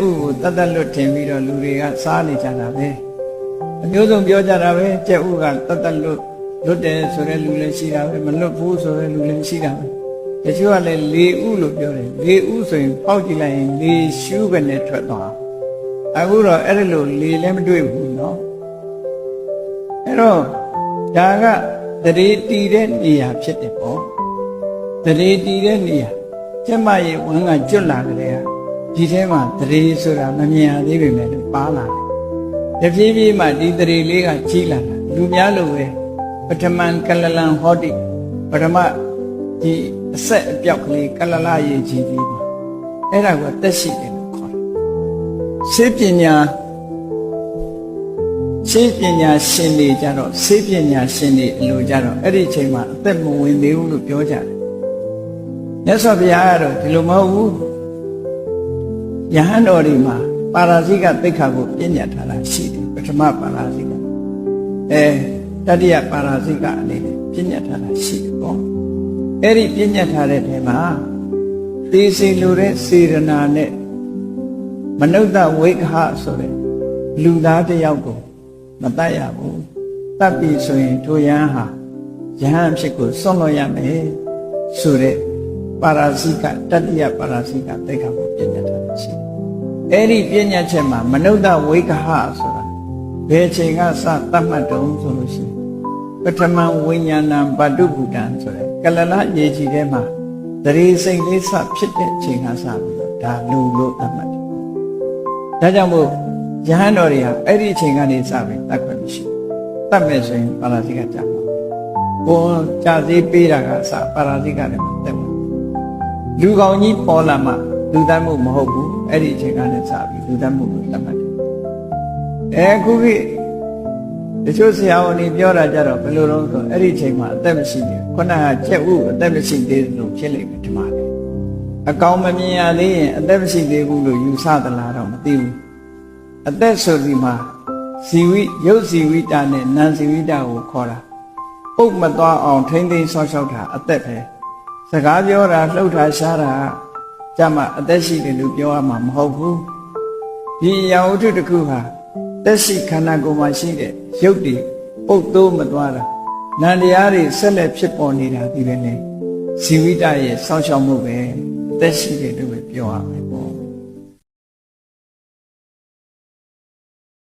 ဥကိုတတ်တတ်လွတ်ထင်ပြီးတော့လူတွေကစားနေကြတာပဲအမျိုးစုံပြောကြတာပဲကြက်ဥကတတ်တတ်လွတ်လွတ်တယ်ဆိုတဲ့လူလည်းရှိတာပဲမလွတ်ဘူးဆိုတဲ့လူလည်းရှိတာပဲတချို့ကလည်းလေဥလို့ပြောတယ်လေဥဆိုရင်ပေါက်ကြည့်လိုက်ရင်လေရှူးပဲနဲ့ထွက်သွားအခုတော့အဲ့ဒီလိုလေလည်းမတွေ့ဘူးเนาะအဲ့တော့ဒါကတရေတီတဲ့နေရာဖြစ်တယ်ပေါ့တရေတီတဲ့နေရာကျမရဲ့ဝမ်းကကျွတ်လာကြတဲ့ ဒီထဲမှာတရေဆိုတာမမြင်ရသေးပေမဲ့လည်းပါလာတယ်တဖြည်းဖြည်းမှဒီတရေလေးကကြီးလာတာလူများလို့ပဲပထမံကလလံဟောတိပထမဒီအဆက်အပြောက်ကလေးကလလရေးကြီးလေးပါအဲ့ဒါကတက်ရှိတယ်လို့ခေါ်တယ်စေပညာစေပညာရှင်တွေကြတော့စေပညာရှင်တွေအလိုကြတော့အဲ့ဒီအချိန်မှာအသက်မဝင်သေးဘူးလို့ပြောကြတယ်မြတ်စွာဘုရားကတော့ဒီလိုမဟုတ်ဘူး ယဟန်တော်တွေမှာပါရာဇိကသိက္ခာကိုပြည့်ညတ်ထားတာရှိတယ်ပထမပါရာဇိကအဲတတိယပါရာဇိကအနေနဲ့ပြည့်ညတ်ထားတာရှိတယ်ပေါ့အဲ့ဒီပြည့်ညတ်ထားတဲ့ထဲမှာသေစီလိုတဲ့စေရနာနဲ့မနုဿဝိက္ခဆိုတဲ့လူသားတစ်ယောက်ကိုမတတ်ရဘူးတတ်ပြီဆိုရင်ထိုယဟန်ဟာယဟန်အဖြစ်ကိုစွန့်လို့ရမယ်ဆိုတဲ့ပါရာဇိကတတိယပါရာဇိကသိက္ခာကိုပြည့်ညတ်ထားတာရှိတယ် အဲ့ဒီပြည့်ညတ်ချက်မှာမနုဿဝိက္ခဆိုတာဘယ်ချိန်ကစတတ်မှတ်တုံးဆိုလို့ရှိရင်ပထမဝိညာဏဗတ္တုဗုဒ္ဓံဆိုတဲ့ကလလရေကြီးထဲမှာတရေစိတ်လေးစဖြစ်တဲ့ချိန်ကစပြီးတော့ဒါလူလို့သတ်မှတ်တယ်။ဒါကြောင့်မို့ယဟန်တော်တွေဟာအဲ့ဒီအချိန်ကနေစပြီးတတ်ခွင့်မရှိဘူး။တတ်မဲ့ဆိုရင်ပါရာဇိကကြာမှာပဲ။ဘုံကြာသေးပေးတာကစပါရာဇိကလည်းမတက်ဘူး။လူကောင်ကြီးပေါ်လာမှ လူတတ်မှုမဟုတ်ဘူး။အဲ့ဒီအချိန်ကနေစပြီးလူတတ်မှုကိုသတ်မှတ်တယ်။အဲခုခေတ်တချို့ဆရာဝန်တွေပြောတာကြတော့ဘယ်လိုလုပ်ဆိုအဲ့ဒီအချိန်မှာအသက်မရှိသေးဘူးခုနကချက်ဥအသက်မရှိသေးတယ်လို့ဖြစ်လိမ့်မယ်ဒီမှာလေအကောင်မမြင်ရသေးရင်အသက်မရှိသေးဘူးလို့ယူဆသလားတော့မသိဘူးအသက်ဆိုဒီမှာဇီဝိရုပ်ဇီဝိတာနဲ့နာမ်ဇီဝိတာကိုခေါ်တာပုတ်မသွားအောင်ထိမ့်သိမ်းဆောက်ရှောက်တာအသက်ပဲစကားပြောတာလှုပ်တာရှားတာ ကြမှာအသက်ရှိတယ်လို့ပြောရမှာမဟုတ်ဘူးဒီအရာဝတ္ထုတစ်ခုဟာတက်ရှိခန္ဓာကိုယ်မှာရှိတဲ့ရုပ်တွေပုတ်သိုးမသွားတာနန္တရားတွေဆက်လက်ဖြစ်ပေါ်နေတာဒီပဲလေဇီဝိတရဲ့စောင့်ရှောက်မှုပဲအသက်ရှိတယ်လို့ပဲပြောရမယ်